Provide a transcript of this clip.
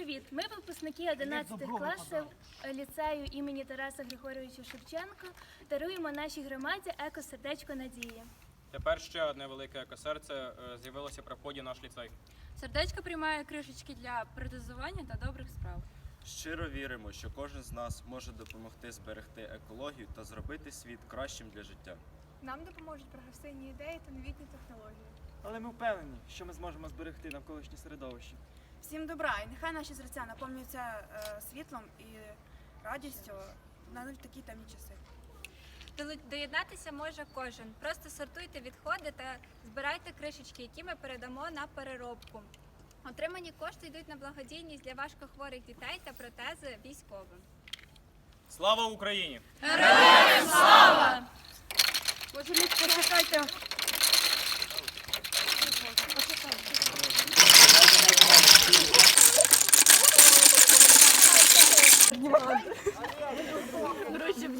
Привіт! Ми випускники 11 класів ліцею імені Тараса Григорьовича Шевченка. Даруємо нашій громаді екосердечко надії. Тепер ще одне велике екосерце е, з'явилося при вході в наш ліцей. Сердечко приймає кришечки для протезування та добрих справ. Щиро віримо, що кожен з нас може допомогти зберегти екологію та зробити світ кращим для життя. Нам допоможуть прогресивні ідеї та новітні технології. Але ми впевнені, що ми зможемо зберегти навколишнє середовище. Всім добра, і нехай наші серця наповнюються е, світлом і радістю в такі темні часи. Доєднатися може кожен. Просто сортуйте відходи та збирайте кришечки, які ми передамо на переробку. Отримані кошти йдуть на благодійність для важкохворих дітей та протези військовим. Слава Україні! Боже, почекайте. Обнімати. Коротше,